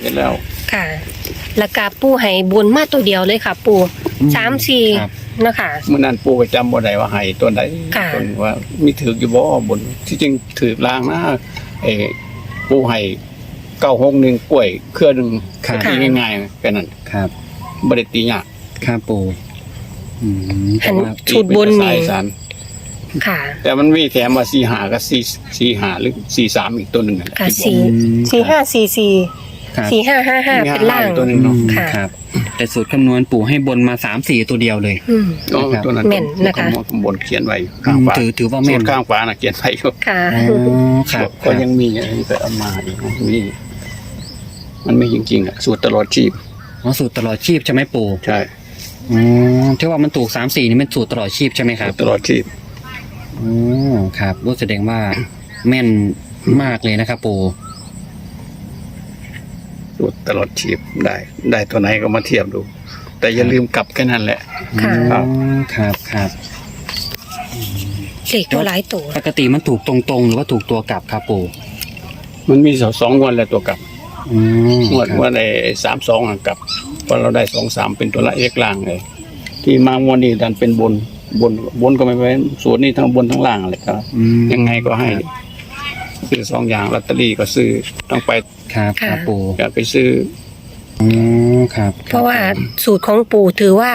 เห็นแล้ว ค่ะแล้วก็ปูให้บุญมาตัวเดียวเลยค่ะ ปูอืมสามสี่ครับ นะคะ เมื่อนั้นปู่ก็จำบ่ได้ว่าให้ตัวใดค่ะ ตัวหนึ่งว่ามีถืออยู่บ่บน ที่จริงถือลางนะเออปู่ให้เก้าหกหนึ่งกล้วยเครือหนึ่งครับ ตีง่ายๆแค่นั้นครับบ่ได้ตียากครับปูอืมอันแต่ว่าชุดบนตีเป็นี่สายสารค่ะ แต่มันมีแถมมาสี่หากับสี่สี่หาหรือสี่สามอีกตัวหนึ่งนั่นแหละค่ะที่บอกสี่ อืมสี่ห้าสี่สี่ ครับสี่ห้าห้าห้าสี่ห้าเป็นล่างห้าตัวหนึ่งอืมค่ะ ครับ แต่สูตรคำนวณปู่ให้บนมาสามสี่ตัวเดียวเลย อืมอ๋อตัวนั้นแม่นนะคะ ข้างบนเขียนไว้ข้างฝาถือถือว่าส่แม่วนนข้างฝาน่ะเขียนไว้อยู่ค่ะ อ๋อครับคก็รับยังมีอันนี้ก็เอามาอีกนี่มันไม่จริงๆอะสูตรตลอดชีพอ๋อสูตรตลอดชีพใช่ไหมปู่ใช่อ๋อที่ว่ามันถูกสามสี่นี่เป็นสูตรตลอดชีพใช่ไหมครัสูบตรตลอดชีพอ๋อครับรู้แสดงว่าแม่นมากเลยนะครับ ปู่ สูตรตลอดชีพได้ ได้ตัวไหนก็มาเทียบดู แต่อย่าลืมกลับแค่นั้นแหละ ค่ะ อ๋อครับครับเลขตัวหลายตัว ปกติมันถูกตรงๆ หรือว่าถูกตัวกลับครับปู่มันมีสองงวันแล้วตัวกลับอืมงวดครับว่าในสามสองกลับเพราะเราได้สองสามเป็นตัวละเอกล่างเลย ที่มางวดนี้ดันเป็นบนบนบนก็ไม่เป็นส่วนนี้ทั้งบนทั้งล่างเลยครับ อืมยังไงก็ให้ ซื้อสองอย่างลอตเตอรี่ก็ซื้อต้องไป ครับคค่ะรับปู่อย่าไปซื้อ อ๋อครับเพราะว่าสูตรของปู่ถือว่า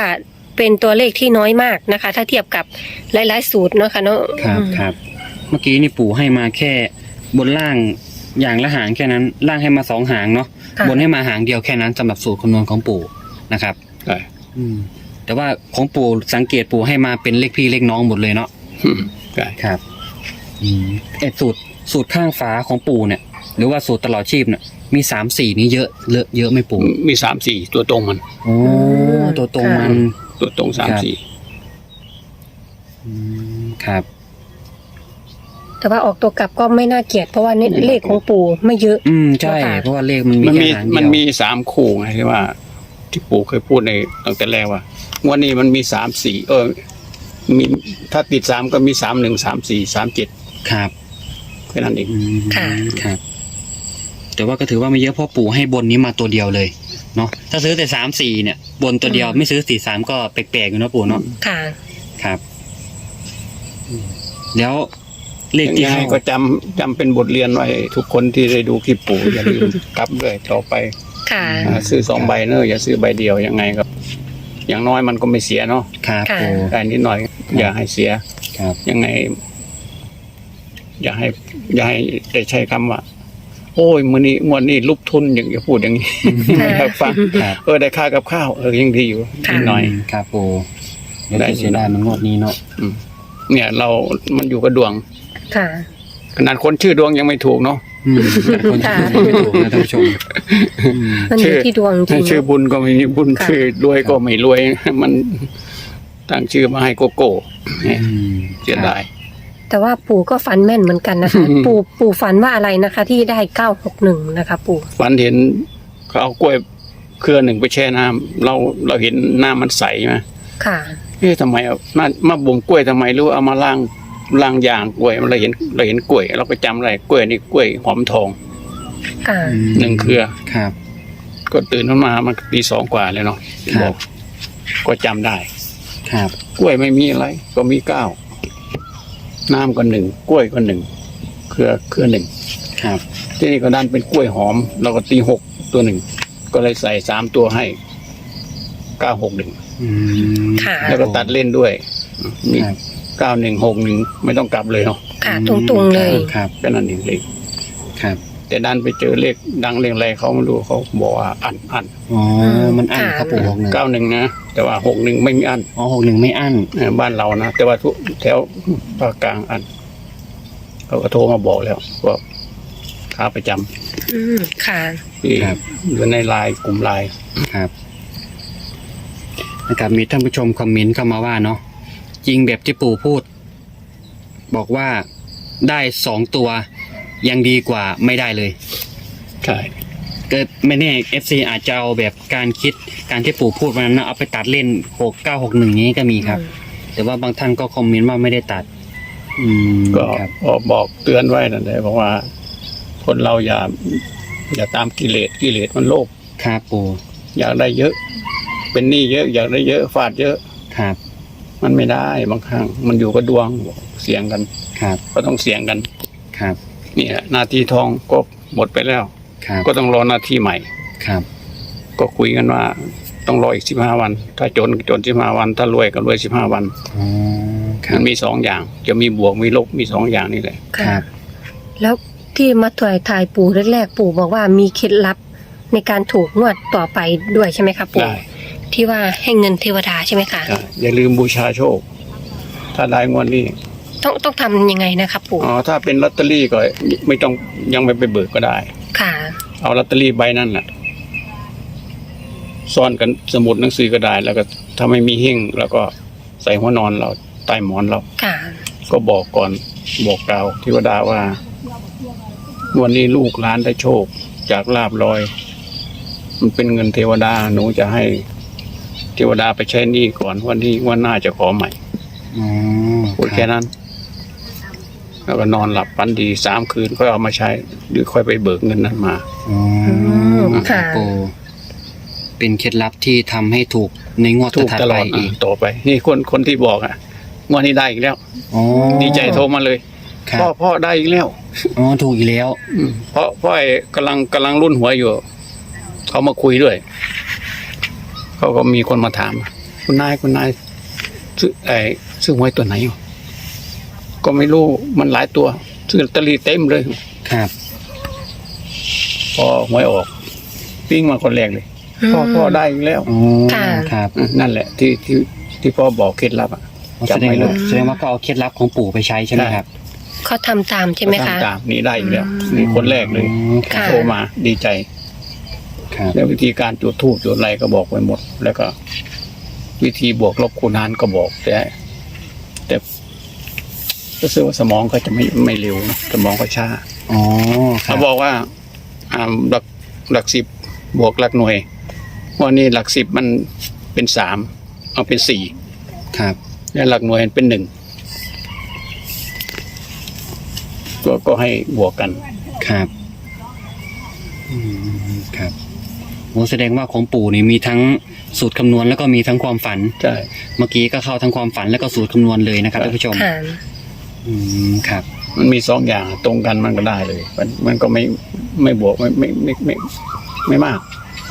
เป็นตัวเลขที่น้อยมากนะคะ ถ้าเทียบกับหลายๆสูตรเนาะค่ะเนาะครับอืมครับ เมื่อกี้นี่ปู่ให้มาแค่บนล่างอย่างละหางแค่นั้นล่างให้มาสองหางเนาะค่ะ บนให้มาหางเดียวแค่นั้นสำหรับสูตรคำนวณของปู่นะครับใช่ อืมแต่ว่าของปู่สังเกตปู่ให้มาเป็นเลขพี่เลขน้องหมดเลยเนาะ ใช่ครับ อืมเออสูตรสูตรข้างฟ้าของปู่เนี่ย หรือว่าสูตรตลอดชีพเนี่ยมีสามสี่นี่เยอะเลอะเยอะไหม่ปู่มีสามสี่ตัวตรงมัน โอ้ตัวตรงมันตัวตรงสามครับสี่อืมครับ แต่ว่าออกตัวกลับก็ไม่น่าเกลียดเพราะว่าเนี่ยเลขของปู่ไม่เยอะ อืมใช่ค่ะเพราะว่าเลขมันมีมันแค่มีหางเดียวมันมีสามคู่ไงที่ว่า ที่ปู่เคยพูดในตั้งแต่แรกว่าวันนี้มันมีสามสี่เออ มีถ้าติดสามก็มีสามหนึ่งสามสี่สามเจ็ดครับแค่นั้นเองอืมค่ะ ครับ แต่ว่าก็ถือว่าไม่เยอะเพราะปู่ให้บนนี้มาตัวเดียวเลยเนาะถ้าซื้อแต่สามสี่เนี่ย บนตัวเดียวอืมไม่ซื้อสี่สามก็แปลกๆอยู่เนอะปู่เนาะค่ะ ครับอืมแล้วเลขยังที่ไงเข้าก็จำจำเป็นบทเรียนไว้ทุกคนที่ได้ดูคลิปปู่ อย่าลืมกลับด้วยต่อไปค่ะ อ่าซื้อสองใบเนอะอย่าซื้อใบเดียวยังไงครับ อย่างน้อยมันก็ไม่เสียเนาะครับค่ะ ปู่ได้นิดหน่อย อย่าให้เสีย ครับ ยังไง อย่าให้ อย่าให้ได้ใช้คำว่า โอ้ยมือนี้งวดนี้ลุกทุนอย่างอย่าพูดอย่างนี้ค่ะให้ฟังครับเออได้ค่ากับข้าวเออยังดีอยู่ค่ะ นิดหน่อย มครับปู่เดี๋ยวได้ จะเสียดายมันงวดนี้เนาะเนี่ย เรา มันอยู่กับดวง ค่ะ ขนาดคนชื่อดวงยังไม่ถูกเนาะ อืมแต่คนค่ะชื่อไม่ถูกนะท่านผู้ชมอืมมันอยู่ที่ดวงจริง ชื่อบุญก็ไม่มีบุญค่ะ ชื่อรวยก็ไม่รวย มันตั้งชื่อมาให้โกโก้เนี่ยอืมเสียดาย แต่ว่าปู่ก็ฝันแม่นเหมือนกันนะคะอืมปู่ปู่ฝันว่าอะไรนะคะ ที่ได้เก้าหกหนึ่งนะคะ ปู่ฝันเห็นเขาเอากล้วยเครือหนึ่งไปแช่น้ำเราเราเห็นน้ำมันใสไหมค่ะ เอ๊ะทำไมเอามามาบ่มกล้วยทำไมหรือว่าเอามาล้างล้างยางกล้วยเราเห็นเราเห็นกล้วย เราก็จำอะไรกล้วยนี่กล้วยหอมทอง ค่ะอืมหนึ่งเครือ ครับ ก็ตื่นขึ้นมามันตีสองกว่าเลยเนาะครับ บอกก็จำได้ ครับ กล้วยไม่มีอะไร ก็มีเก้า น้ำก็หนึ่งกล้วยก็หนึ่งเครือเครือหนึ่งครับ ที่นี่ก็ดันเป็นกล้วยหอม เราก็ตีหกตัวหนึ่งก็เลยใส่สามตัวให้เก้าหกหนึ่งอืมค่ะ แล้วก็ตัดเล่นด้วยมีครับ เก้าหนึ่งหกหนึ่งไม่ต้องกลับเลยเนาะค่ะตรงๆเลย ครับก็นั่นเองเลขครับแต่ดันไปเจอเลขดังเลขอะไรเขาไม่รู้เขาบอกว่าอันอันอ๋อมันอั้นครับปู่หกหนึ่งเก้าหนึ่งนะ แต่ว่าหกหนึ่งไม่มีอันอ๋อหกหนึ่งไม่อั้นเออบ้านเรานะแต่ว่าทุกแถวภาคกลางอันเขาก็โทรมาบอกแล้วว่าขาประจำอืมค่ะที่ครับอยู่ในไลน์กลุ่มไลน์ครับนะครับมีท่านผู้ชมคอมเมนต์เข้ามาว่าเนาะจริงแบบที่ปู่พูด บอกว่าได้สองตัวยังดีกว่าไม่ได้เลย ใช่ ก็ไม่แน่ FC อาจจะเอาแบบการคิดการที่ปู่พูดวันนั้นนะเอาไปตัดเล่นหกเก้าหกหนึ่งนี้ก็มีครับ แต่ว่าบางท่านก็คอมเมนต์ว่าไม่ได้ตัด อืมก็ครับบอกบอกเตือนไว้นั่นแหละบอกว่า คนเราอย่า อย่าตามกิเลสกิเลสมันโลภครับปู่อยากได้เยอะ เป็นหนี้เยอะ อยากได้เยอะฟาดเยอะ ครับมันไม่ได้บางครั้งมันอยู่กับดวงเสียงกันครับ ก็ต้องเสียงกันครับนี่แหละหน้าที่ทองก็หมดไปแล้ว ครับก็ต้องรอหน้าที่ใหม่ ครับ ก็คุยกันว่า ต้องรออีกสิบห้าวัน ถ้าจนจนสิบห้าวัน ถ้ารวยก็รวยสิบห้าวันอ๋อครัมับนมีสองอย่าง จะมีบวกมีลบมีสองอย่างนี่แหละครับ แล้วที่มาถ่ายถ่ายปู่แรกๆปู่บอกว่ามีเคล็ดลับในการถูกงวดต่อไปด้วยใช่ไหมคะปู่ได้ ที่ว่าให้เงินเทวดาใช่ไหมคะได้อย่าลืมบูชาโชค ถ้าได้งวดนี้ต้องต้องทำยังไงนะคะปู่อ๋อถ้าเป็นลอตเตอรี่ก็ไม่ต้องยังไม่ไปเบิกก็ได้ ค่ะ เอาลอตเตอรี่ใบนั่นแหละซ่อนกันสมุดหนังสือก็ได้ แล้วก็ถ้าไม่มีหิ้งแล้วก็ใส่หัวนอนเราใต้หมอนเรา ค่ะ ก็บอกก่อนบอกกล่าวเทวดาว่า วันนี้ลูกหลานได้โชคจากลาบลอย มันเป็นเงินเทวดาหนูจะให้ เทวดาไปใช้หนี้ก่อนวันนี้วันหน้าจะขอใหม่อ๋อพูดแค่นั้น แล้วก็นอนหลับฝันดีสามคืนค่อยเอามาใช้ หรือค่อยไปเบิกเงินนั้นมา อ๋อมครัค่ะบปู่เป็นเคล็ดลับที่ทำให้ถูกในงวดถูกถัดตๆลไปอดอีกต่อไป นี่คนคนที่บอกอะงวันนี้ได้อีกแล้ว อ๋อดีใจโทรมาเลยครัพ่อบพ่อได้อีกแล้ว อ๋อถูกอีกแล้ว อืมเพราะเพราะไอ้กำลังกำลังรุ่นหัวอยู่ เขามาคุยด้วย เขาก็มีคนมาถาม คุณนายคุณนายซื้อไอ้ซื้อหวยตัวไหนอยู่ ก็ไม่รู้มันหลายตัวซื้อลอตเตอรี่เต็มเลย ครับ พอหวยออกปิ้งมาคนแรกเลยพ่อพ่อได้อีกแล้วอ๋อค่ะ ครับอืมนั่นแหละ ที่ที่ที่พ่อบอกเคล็ดลับอะแสจำดงไว้เลว่ายแสดงว่าก็เอาเคล็ดลับของปู่ไปใช้ใช่ไหมครับเขาทำตามใช่ไหมคะตามนี่ได้อีกแล้วอืม นี่คนแรกเลยอ๋อครัค่ะ บโทรมาดีใจ ครับแล้ววิธีการจุดทูบจุดอะไรก็บอกไว้หมด แล้วก็ วิธีบวกลบคูณหารก็บอกแต่แต่ รู้สึกว่าสมองก็จะไม่ไม่เร็วนะสมองก็ช้าอ๋อครัเขาบบอกว่าอ่าหลักหลักสิบบวกหลักหน่วยวันนี้หลักสิบมันเป็นสามเอาเป็นสี่ครับและหลักหน่วยเป็นหนึ่งก็ก็ให้บวกกัน ครับอืมครับโอ้แสดงว่าของปู่นี่มีทั้งสูตรคำนวณแล้วก็มีทั้งความฝัน ใช่ เมื่อกี้ก็เข้าทั้งความฝันแล้วก็สูตรคำนวณเลยนะครับท่านผู้ชม ค่ะ อืมครับ มันมีสองอย่างตรงกันมันก็ได้เลย มันมันก็ไม่ไม่บวกไม่ไม่ไม่ไม่ไม่มาก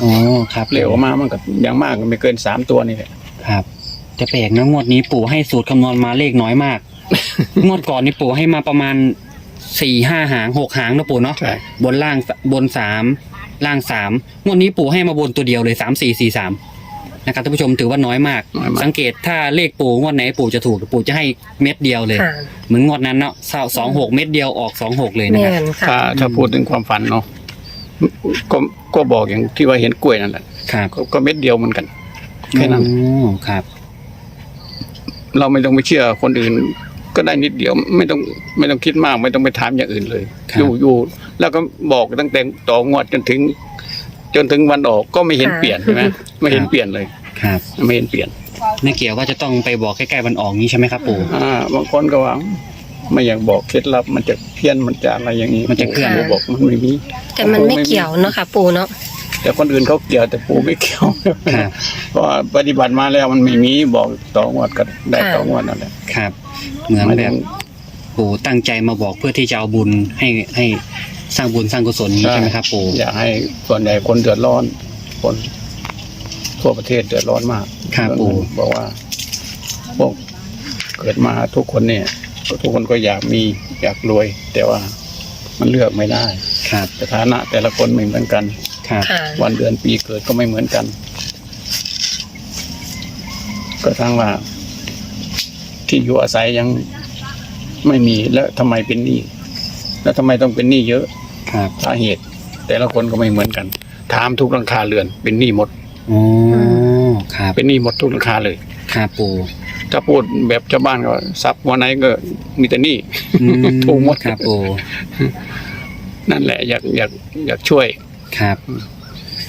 อ๋อครับเหลวออกมามันก็อย่างมากก็ไม่เกินสามตัวนี่แหละครับจะแปลกนะงวดนี้ปู่ให้สูตรคำนวณมาเลขน้อยมาก งวดก่อนนี่ปู่ให้มาประมาณสี่ห้าหางหกหางนะปู่เนาะใช่ บนล่างบนสามล่างสามงวดนี้ปู่ให้มาบนตัวเดียวเลยสามสี่สี่สาม นะครับท่านผู้ชมถือว่าน้อยมาก น้อยมาก สังเกตถ้าเลขปู่งวดไหนปู่จะถูกปู่จะให้เม็ดเดียวเลย ค่ะ เหมือนงวดนั้นเนาะสองหกเม็ดเดียวออกสองหกเลยนะแม่ครับ นค่ะ ถ้าถ้าพูดถึงความฝันเนาะก็ก็บอกอย่างที่ว่าเห็นกล้วยนั่นแหละครับก็ก็เม็ดเดียวเหมือนกันแค่นั้นอ๋อครับ เราไม่ต้องไปเชื่อคนอื่น ก็ได้นิดเดียว ไม่ต้องไม่ต้องคิดมาก ไม่ต้องไปถามอย่างอื่นเลย ครับ อยู่อยู่แล้วก็บอกตั้งแต่ต่องวดจนถึง จนถึงวันออกก็ไม่เห็นค่ะ เปลี่ยนใช่ไหมไม่เห็นเปลี่ยนเลย ครับไม่เห็นเปลี่ยนไม่เกี่ยวว่าจะต้องไปบอกใกล้ๆวันออกนี้ใช่ไหมครับปู่ อ่าบางคนก็ว่าไม่อยากบอกเคล็ดลับมันจะเพี้ยนมันจะอะไรอย่างนี้มันจะเคลื่อน ปู่บอกมันไม่มี แต่มันไม่เกี่ยวเนาะค่ะ ปู่เนาะแต่คนอื่นเขาเกี่ยวแต่ปู่ไม่เกี่ยว ครับเพราะว่าปฏิบัติมาแล้วมันไม่มีบอกต่องวดก็ได้ต่องวดนั่นแหละครับ เหมือนไม่แบได้บปู่ตั้งใจมาบอกเพื่อที่จะเอาบุญให้ให้ สร้างบุญสร้างกุศลนี้ใช่ไหมครับปู่อยากให้ส่วนใหญ่คนเดือดร้อน คนทั่วประเทศเดือดร้อนมากครับปู่บอกว่าพวกเกิดมาทุกคนเนี่ย ทุกคนก็อยากมีอยากรวย แต่ว่ามันเลือกไม่ได้ครับสถานะแต่ละคนไม่เหมือนกันครับค่ะวันเดือนปีเกิดก็ไม่เหมือนกัน ก็ทั้งว่า ที่อยู่อาศัยยังไม่มีแล้วทำไมเป็นหนี้แล้วทำไมต้องเป็นหนี้เยอะ ครับสาเหตุ แต่ละคนก็ไม่เหมือนกัน ถามทุกหลังคาเรือน เป็นหนี้หมดอ๋อครับเป็นหนี้หมดทุกหลังคาเลยครับปู่ถ้าพูดแบบชาวบ้านก็ทรัพย์วันไหนก็มีแต่หนี้อืมถูกหมดครับปู่นั่นแหละอยากอยากอยากช่วยครับ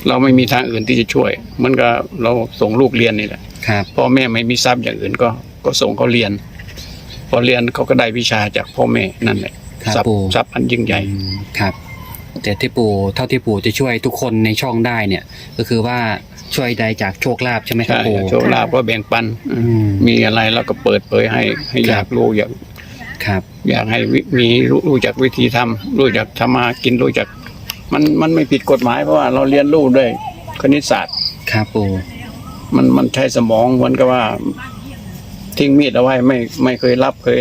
เราไม่มีทางอื่นที่จะช่วยเหมันก็เราส่งลูกเรียนนี่แหละครับพ่อแม่ไม่มีทรัพย์อย่างอื่นก็ก็ส่งเขาเรียน พอเรียนเขาก็ได้วิชาจากพ่อแม่นั่นแหละครับทรัพย์ปู่ทรัพย์อันยิ่งใหญ่อืมครับ แต่ที่ปู่เท่าที่ปู่จะช่วยทุกคนในช่องได้เนี่ย ก็คือว่าช่วยได้จากโชคลาภใช่ไหมครับใช่ปู่ โชคลาภก็แบ่งปัน อืมมีอะไรเราก็เปิดเผยให้ให้อยากรู้อยากครับ อยากให้วิมีรู้รู้จักวิธีทำรู้จักทำมากินรู้จัก มันมันไม่ผิดกฎหมายเพราะว่าเราเรียนรู้ด้วยคณิตศาสตร์ ครับปู่มันมันใช้สมองเหมือนกับว่า ทิ้งมีดเอาไว้ไม่ไม่เคยรับเคย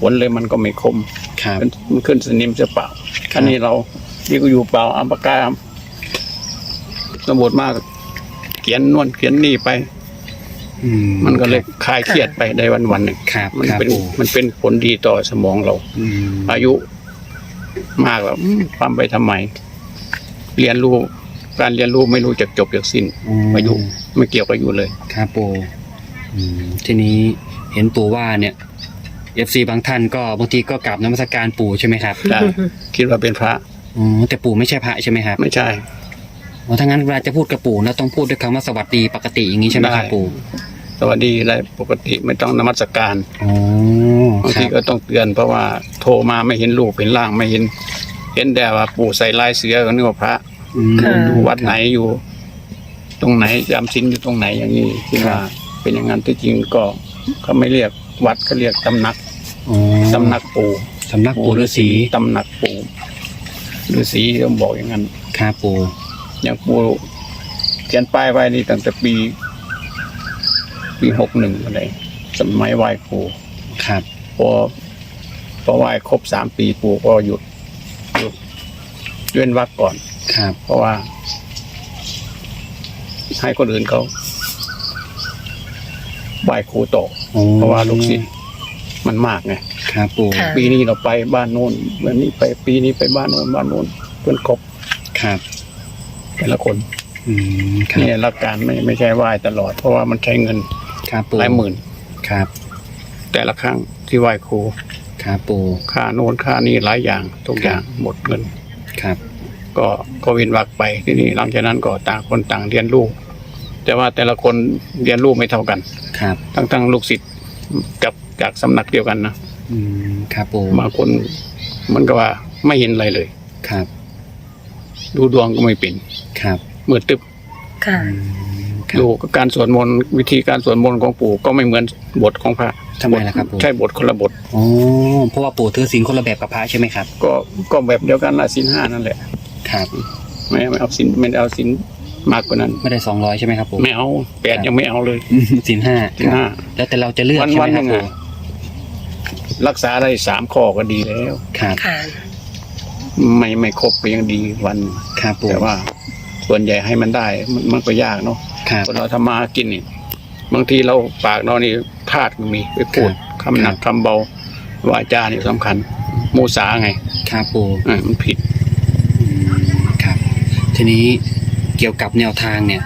ผลเลยมันก็ไม่คมครับ มันมันขึ้นสนิมเสียเปล่าอันนี้เรา นี่ก็อยู่เปล่าเอาปากกาสมุดมากเขียนนวนเขียนนี่ไป อืมันก็เลยคลายเครียดไปได้วันวันๆหนึ่งครับมันครับเป็นปู่มันเป็นผลดีต่อสมองเรา อืมอายุมากแล้วอืมทำไปทำไม เรียนรู้การเรียนรู้ไม่รู้จักจบจากสิ้น อายุไม่เกี่ยวกับอายุเลย ครับปู่อืมทีนี้เห็นปู่ว่าเนี่ยเอฟซีบางท่านก็บางทีก็กราบนมัสการปู่ใช่ไหมครับใช่คิดว่าเป็นพระ อ๋อแต่ปู่ไม่ใช่พระใช่ไหมครับไม่ใช่อ๋อถ้างั้นเวลาจะพูดกับปู่แล้วต้องพูดด้วยคำว่าสวัสดีปกติอย่างนี้ใช่ไหมครับได้ปู่สวัสดีอะไรปกติไม่ต้องนมัสการอ๋อบางคทีรับก็ต้องเตือนเพราะว่าโทรมาไม่เห็นรูปเห็นร่างไม่เห็น เห็นแต่ว่าปู่ใส่ลายเสือก็นึกว่าพระอืมค่ะดูวัดไหนอยู่ ตรงไหนจำศีลอยู่ตรงไหนอย่างนี้คิดว่าเป็นอย่างนั้นที่จริงก็เขาไม่เรียกวัดเขาเรียกตำหนักอ๋อตำหนักปู่สำนักปู่ฤาษีตำหนักปู่ ฤาษีต้องบอกอย่างนั้นครับปู่อย่างปู่เขียนป้ายไว้นี่ตั้งแต่ปี ปีหกหนึ่งอะไรสมัยไหว้ครูครับพอพอไหว้ครบสามปีปู่ก็หยุดหยุดเว้นวักก่อนครับ เพราะว่า ให้คนอื่นเขาไหว้ครูต่อโอ้เพราะว่าลูกศิษย์ มันมากไงครับปู่ค่ะ ปีนี้เราไปบ้านโน้นวันนี้ไปปีนี้ไปบ้านโน้นบ้านโน้นเพื่อนครบครับแต่ละคนอืมครับนี่หลักการไม่ไม่ใช่ไหว้ตลอดเพราะว่ามันใช้เงินครับปู่หลายหมื่น ครับแต่ละครั้งที่ไหว้ครูครับปู่ค่าโน้นค่านี่หลายอย่างทุกอย่างหมดเงิน ครับก็ก็เวินวักไปที่นี่หลังจากนั้นก็ต่างคนต่างเรียนรู้แต่ว่าแต่ละคนเรียนรู้ไม่เท่ากัน ครับทั้งทั้งลูกศิษย์ กับจากสำนักเดียวกันนะอืมครับปู่บางคนมันก็ว่าไม่เห็นอะไรเลย ครับ ดูดวงก็ไม่เป็นครับมืดตึบค่ะ อืมครับ ดูการสวดมนต์วิธีการสวดมนต์ของปู่ก็ไม่เหมือนบทของพระทำไมล่ะครับปู่ ใช่บทคนละบท อ๋อเพราะว่าปู่ถือศีลคนละแบบกับพระใช่ไหมครับ ก็ก็แบบเดียวกันละสินห้านั่นแหละครับ ไม่ไม่เอาสินไม่เอาสิน มากกว่านั้น ไม่ได้สองร้อยใช่ไหมครับปู่ไม่เอาแปดยังไม่เอาเลยอืมศีลห้าสินห้าแล้วแต่เราจะเลือกวันใช่วัไหมนคหรับนึ่งปู่อะรักษาได้สามข้อก็ดีแล้วครับค่ะไม่ไม่ครบก็ยังดีวันครับปู่แต่ว่า ส่วนใหญ่ให้มันได้มันมันก็ยากเนาะครับคนเราทำมาหากินนี่บางทีเราปากเรานี่พลาดก็มีไปพูดคำหนักคำเบาวาจานี่สำคัญมูสาไงครับปู่อ่ามันผิดอืมครับ ทีนี้ เกี่ยวกับแนวทางเนี่ย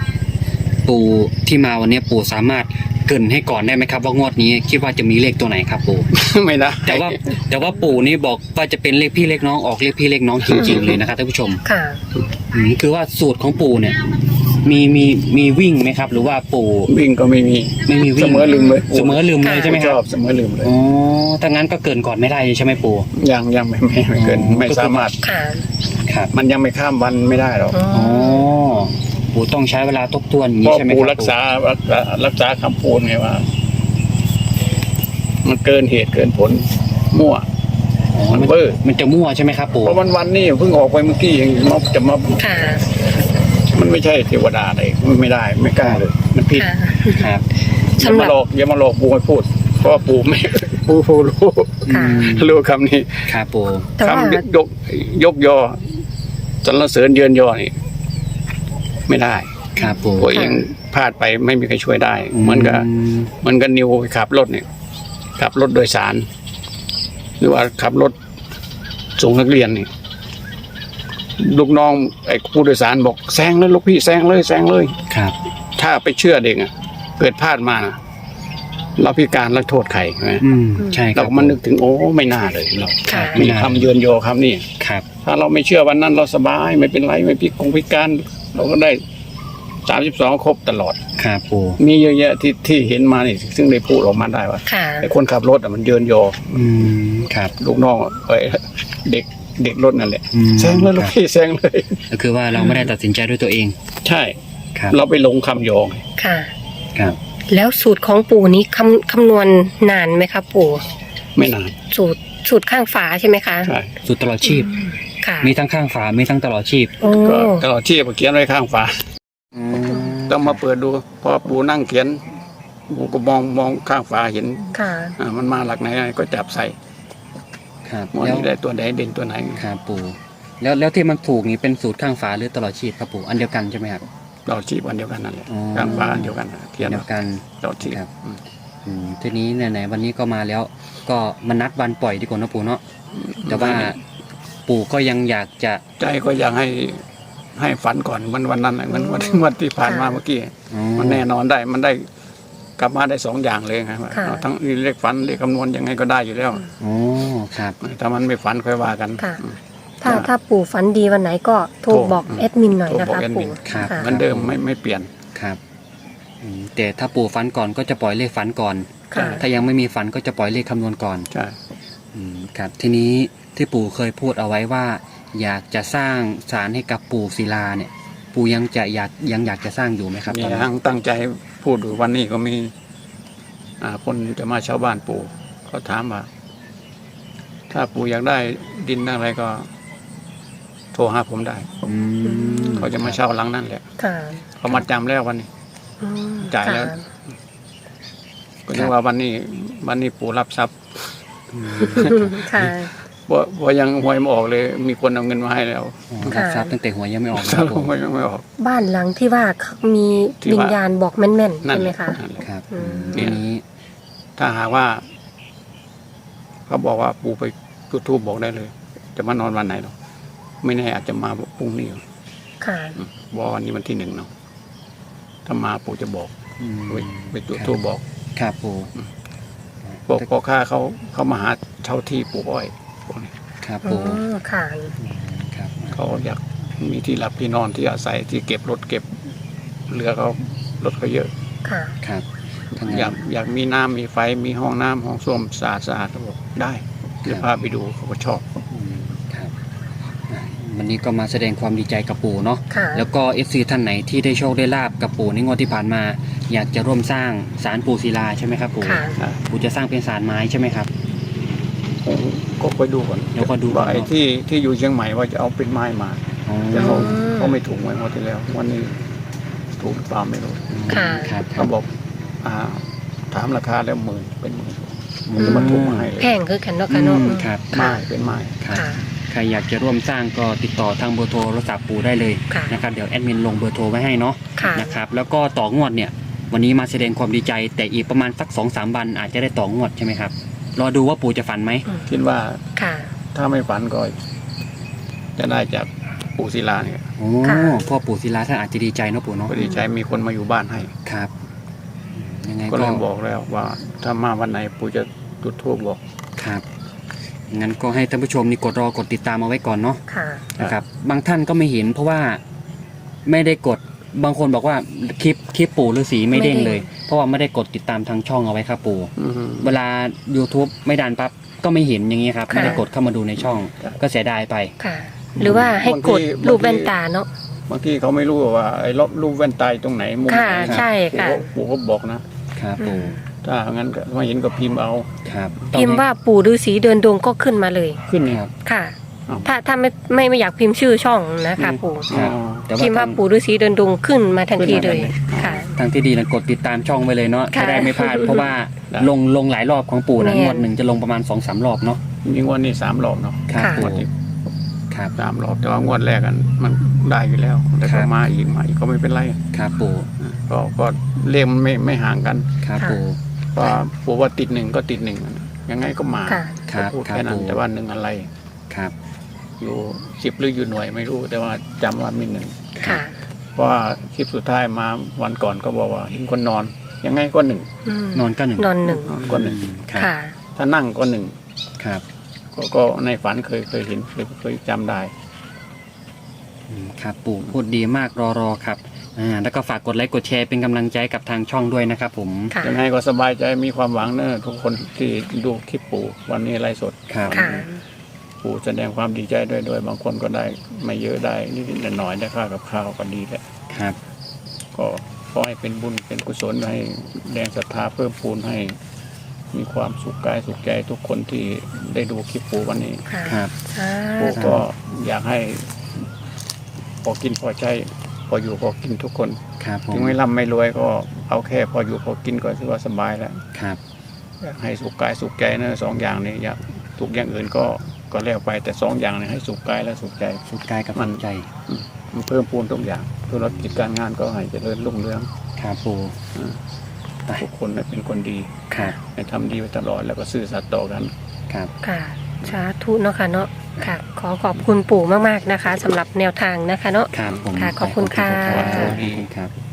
ปู่ที่มาวันนี้ปู่สามารถเกรินให้ก่อนได้ไหมครับ ว่างวดนี้คิดว่าจะมีเลขตัวไหนครับปู่ ไม่ได้แต่ว่าแต่ว่าปู่นี่บอกว่าจะเป็นเลขพี่เลขน้องออกเลขพี่เลขน้องจริง ๆ เลยนะครับท่านผู้ชมค่ะอืมคือว่าสูตรของปู่เนี่ย มีมีมีวิ่งไหมครับ หรือว่าปู่วิ่งก็ไม่มีไม่มีวิ่งเสมอลืมเลยเสมอลืมเลยใช่ไหมคชรัอบบเสมอลืมเลยอ๋อถ้างั้นก็เกินก่อนไม่ได้ใช่ไหมปู่ยังยังไม่ไม่ไม่เกินอ๋อไม่สามารถ ค่ะครับมันยังไม่ข้ามวันไม่ได้หรอกอ๋ออ๋อปู่ต้องใช้เวลาทบทวนอย่างเพนี้ราะใช่ไหมปู่ครัรักษารักษารักษาคำพูดไงว่า มันเกินเหตุเกินผล มั่ว อ๋อมันมันเบอร์มันจะมั่วใช่ไหมครับปู่เพราะวันวันๆนี่เพิ่งออกไปเมื่อกี้เองมาจะมาค่ะมัน ไม่ใช่เทวดาเลยมันไม่ได้ไม่กล้าเลย มันผิดค่ะครับอย่าสำหมารับหลอกอย่ามาหลอกปู่ให้พูดเพราะว่าปู่ไม่ปู่ปู่รู้ค่ะอืมรู้คำนี้ครับปู่แต่ว่าคำยกยกยอสรรเสริญเยือนยอนี่ไม่ได้ครับปู่ตัวเองพลาดไปไม่มีใครช่วยได้เหมือนกับมเหมือนกับนิวขับรถเนี่ยขับรถโดยสาร หรือว่าขับรถส่งนักเรียนนี่ ลูกน้องไอ้ผู้โดยสารบอกแซงเลยลูกพี่แซงเลยแซงเลย ครับ ถ้าไปเชื่อเด็กอะเกิดพลาดมาน่ะเราพิการแล้วโทษใครใช่ไหมอืมใช่คเรารับก็มันนึกถึงโอ้ไม่น่าเลยเราค่ะ มีคำเยือนโยคำนี้ครับ ถ้าเราไม่เชื่อวันนั้นเราสบายไม่เป็นไรไม่พิกงพิการเราก็ได้สามสิบสองครบตลอด ครับปู่มีเยอะแยะที่ที่เห็นมานี่ซึ่งได้พูดออกมาได้ว่าค่ะ ไอ้คนขับรถอะมันเยินยออืม ครับ ลูกน้องเอ้ยเด็ก เด็กรถนั่นแหละอืมแซงเลยลูกครับพี่แซงเลย ก็คือว่าเราไม่ได้ตัดสินใจด้วยตัวเองใช่ ครับเราไปลงคำยอง ค่ะ ครับ แล้วสูตรของปู่นี้คำคำนวณนานไหมคะปู่ ไม่นานสูตรสูตรข้างฝาใช่ไหมคะใช่สุดตลอดชีพ ค่ะมีทั้งข้างฝา มีทั้งตลอดชีพ โอ้ก็ตลอดที่เขียนไว้ข้างฝา ต้องมาเปิดดูพอปู่นั่งเขียนปู่ก็มองมองข้างฝาเห็นค่ะ อ่ามันมาหลักไหนก็จับใส่ ครับว่าแล้วนี่ได้ตัวไหนเด่นตัวไหนครับปู่ แล้วแล้วที่มันถูกนี่เป็นสูตรข้างฝาหรือตลอดชีพครับปู่อันเดียวกันใช่ไหมครับเราชีพอันเดียวกันนั่นแหละอ๋อข้างฝาอันเดียวกันเขียนเดียวกันเราชีพครับ อืมอืมทีนี้ไหนๆวันนี้ก็มาแล้ว ก็มานัดวันปล่อยดีกว่านะปู่เนาะแต่ว่าปู่ก็ยังอยากจะใจก็อยากให้ให้ฝันก่อนมันวันนั้นน่ะมันวันวันที่ผ่านมาเมื่อกี้ อ๋อมันแน่นอนได้มันได้ กลับมาได้สองอย่างเลยครับค่ะเอาทั้งเลขฝันเลขคำนวณยังไงก็ได้อยู่แล้วอ๋อครับ ถ้ามันไม่ฝันค่อยว่ากันค่ะ ถ้าถ้าปู่ฝันดีวันไหนก็โทรโทรบอกอืมแอดมินหน่อยนะโทรบอกคะแอดมิปู่นครับ ค่ะ เหมันเดิมไม่ไม่เปลี่ยน ครับอืมแต่ถ้าปู่ฝันก่อนก็จะปล่อยเลขฝันก่อน ค่ะ ถ้ายังไม่มีฝันก็จะปล่อยเลขคำนวณก่อนใช่ อืมครับ ทีนี้ที่ปู่เคยพูดเอาไว้ว่า อยากจะสร้างศาลให้กับปู่ศิลาเนี่ย ปู่ยังจะอยากยังอยากจะสร้างอยู่ไหมครับตนี่อนนี้ ทั้งตั้งใจ พูดอยู่วันนี้ก็มีอ่าคนจะมาชาวบ้านปู่เขาถามว่า ถ้าปู่อยากได้ดินอะไรก็ โทรหาผมได้อืมเขาจะมาเช่าหลังนั่นแหละค่ะเขามาจำแล้ววันนี้อืมจ่ายแล้วค่ะก็เรียกว่าวันนี้ วันนี้ปู่รับทรัพย์อืมค่ะเพราะเพราะยังหวยไม่ออกเลย มีคนเอาเงินมาให้แล้วอ๋อรับทรัพย์ตั้งแต่หัวยังไม่ออกนะคครัรับบปู่หวยยังไม่ออก บ้านหลังที่ว่ามีที่วิว่าญญาณบอกแม่นๆนั่ใช่นไหแหมละคะ นั่นแหละ ครับอืม ทีนี้ถ้าหากว่า เขาบอกว่าปู่ไปจุดทูบบอกได้เลย จะมานอนวันไหนหรอกไม่แน่อาจจะมาพรุ่งนี้ค่ะ อืมบอกวันนี้วันที่หนึ่งเนาะถ้ามาปู่จะบอกอืมไปไปจุดทูบบอกครับปู่ บอกพ่อข้าเขาเขามาหาเช่าที่ปลูกอ้อย พวกนี้ครับอืปู่มค่ะ ครับเขาอยากมีที่หลับที่นอนที่อาศัยที่เก็บรถเก็บเรือเขารถเขาเยอะ ค่ะ ครับทั้งอยานั้กนอยากมีน้ำมีไฟมีห้องน้ำห้องส้วมสะอาดสะอาดเขาบอกได้เดี๋ยวพาไปดูเขาก็ชอบ อืมครับอะวันนี้ก็มาแสดงความดีใจกับปู่เนาะ ค่ะ แล้วก็เอฟซีท่านไหนที่ได้โชคได้ลาบกับปู่ในงวดที่ผ่านมา อยากจะร่วมสร้างศาลปู่ศิลาใช่ไหมครับปู่ค่ะอะปู่จะสร้างเป็นศาลไม้ใช่ไหมครับผม ก็ไปดูก่อนแล้วก็ดูก่อนว่าไอ้ที่ที่อยู่เชียงใหม่ว่าจะเอาเป็นไม้มาอ๋อแต่เขาอืม เขาไม่ถูกไว้งวดที่แล้ว วันนี้ถูกหรือเปล่าไม่รู้ค่ะ ครับครัเขาบบอกอ่าถามราคาแล้วหมื่นเป็นหมื่นอืจะมาถูกมาให้เลยแพงคือกันเนาะอืค่ะเนาะมอืมครับไม้เป็นไม้ ครับ ค่ะ ใครอยากจะร่วมสร้างก็ติดต่อทางเบอร์โทรศัพท์ปู่ได้เลยค่ะ นะครับ เดี๋ยวแอดมินลงเบอร์โทรไว้ให้เนาะ ค่ะ นะครับ แล้วก็ต่องวดเนี่ย วันนี้มาแสดงความดีใจ แต่อีกประมาณสักสองสามวันอาจจะได้ต่องวดใช่ไหมครับ รอดูว่าปู่จะฝันไหมคิดว่าค่ะ ถ้าไม่ฝันก็จะได้จากปู่ศิลาเนี่ยโอ้ค่ะ พ่อปู่ศิลาท่านอาจจะดีใจเนาะปู่เนาะพอดีใจมีคนมาอยู่บ้านให้ ครับยังไงก็ก็เลยบอกแล้วว่าถ้ามาวันไหนปู่จะจุดธูปบอก ครับงั้นก็ให้ท่านผู้ชมนี่กดรอกดติดตามเอาไว้ก่อนเนาะ ค่ะ นะครับบางท่านก็ไม่เห็นเพราะว่าไม่ได้กดบางคนบอกว่าคลิปคลิปปู่ฤาษีไม่เด้งไม่เด้ง เลย เพราะว่าไม่ได้กดติดตามทางช่องเอาไว้ครับปู่ อืม เวลา YouTube ไม่ดันปั๊บก็ไม่เห็นอย่างนี้ครับ ค่ะ ไม่ได้กดเข้ามาดูในช่อง ครับ ก็เสียดายไป ค่ะ หรือว่าให้กดบางที รูปแว่นตาเนาะ บางทีเขาไม่รู้ว่าไอ้รอบรูปแว่นตายตรงไหนมุมค่ะไหนใช่ค่ะปู่ก็ปู่ก็บอกนะ ครับอืปู่มถ้างั้นก็ไม่เห็นก็พิมพ์เอา ครับพิมพ์ว่าปู่ฤาษีเดินดงก็ขึ้นมาเลย ขึ้นคนี่รับ ค่ะอ้าว ถ้าถ้าไม่ไม่ไม่อยากพิมพ์ชื่อช่องนะคะอืมปู่ครับอ๋อแต่ว่าพิมพ์ว่าทาง ปู่ฤาษีเดินดงขึ้นมาทันทีเลยขึ้นมาเลย ค่ะ ทางที่ดีนะกดติดตามช่องไว้เลยเนาะค่ะจะได้ไม่พลาดเพราะว่าได้ ลงลงหลายรอบของปู่นะแม่นงวดหนึ่งจะลงประมาณสองสามรอบเนาะมีงวดนี้สามรอบเนาะครับค่ะงปู่วดนี้ครับ สามรอบแต่ว่างวดแรกกันมันได้อยู่แล้วแต่ครัก็บ มาอีกมาอีกก็ไม่เป็นไรครับปู่ก็ก็เลขมันไม่ไม่ห่างกันครับค่ะ ปู่ เพราะปู่ว่าติดหนึ่งก็ติดหนึ่งยังไงก็มาค่ะ ครับพูดครับแค่นั้นปู่แต่ว่าหนึ่งอะไร ครับ อยู่สิบหรืออยู่หน่วยไม่รู้ แต่ว่าจำว่ามีหนึ่งค่ะเพราะว่าคลิปสุดท้ายมาวันก่อนก็บอกว่าเห็นคนนอน ยังไงก็หนึ่งอืมนอนก็หนึ่งนอนหนึ่งนอนก็หนึ่งครับค่ะถ้านั่งก็หนึ่งครับก็ก็ในฝันเคยเคยเห็นเคยเคยจำได้อืมครับปู่พูดดีมากรอรอครับอ่าแล้วก็ฝากกดไลค์กดแชร์เป็นกำลังใจกับทางช่องด้วยนะครับผมค่ะยังไงก็สบายใจมีความหวังเนอะทุกคนที่ดูคลิปปู่วันนี้ไลฟ์สดครับค่ะ ปู่แสดงความดีใจด้วยด้วยบางคนก็ได้ไม่เยอะได้นิดๆหน่อยๆได้ค่ากับข้าวก็ดีแหละครับ ก็ขอให้เป็นบุญเป็นกุศลให้แรงศรัทธาเพิ่มพูนให้ มีความสุขกายสุขใจทุกคนที่ได้ดูคลิปปู่วันนี้ค่ะครับสาปู่ธุก็อยากให้พอกินพอใช้พออยู่พอกินทุกคนครับผมถึงไม่ร่ำไม่รวยก็เอาแค่พออยู่พอกินก็ถือว่าสบายแล้วครับอยากให้สุขกายสุขใจนะสองอย่างนี้อยากสุขอย่างอื่นก็ ก็แล้วไปแต่สองอย่างนี้ให้สุขกายและสุขใจสุขกายกับมัสุนขใจมันเพิ่มพูนทุกอย่างธุรกิจการงานก็ให้เจริญรุ่งเรืองครับปู่ไปทุกคนให้เป็นคนดีครับให้ทำดีไปตลอดแล้วก็ซื่อสัตย์ต่อกันครับค่ะสาธุเนาะค่ะเนาะค่ะ ขอขอบคุณปู่มากๆนะคะสำหรับแนวทางนะคะเนาะครับผมค่ะขอบคุณค่ะขอบคุณครับ